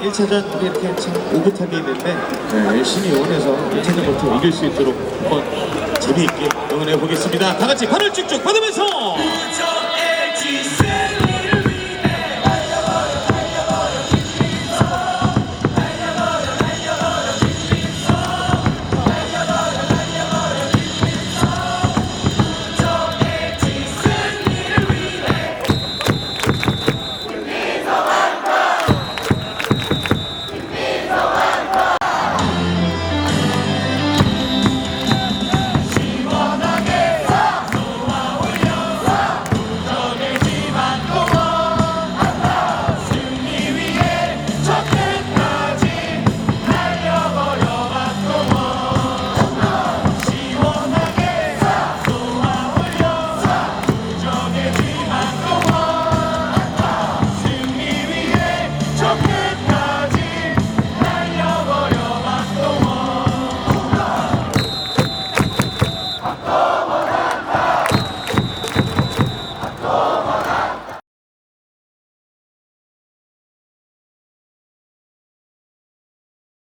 1차전 이렇게 참 오붓하게 있는데 네, 열심히 응원해서 1차전부터 이길 수 있도록 한번 재미있게 응원해 보겠습니다. 다 같이 발을 쭉쭉 받으면서.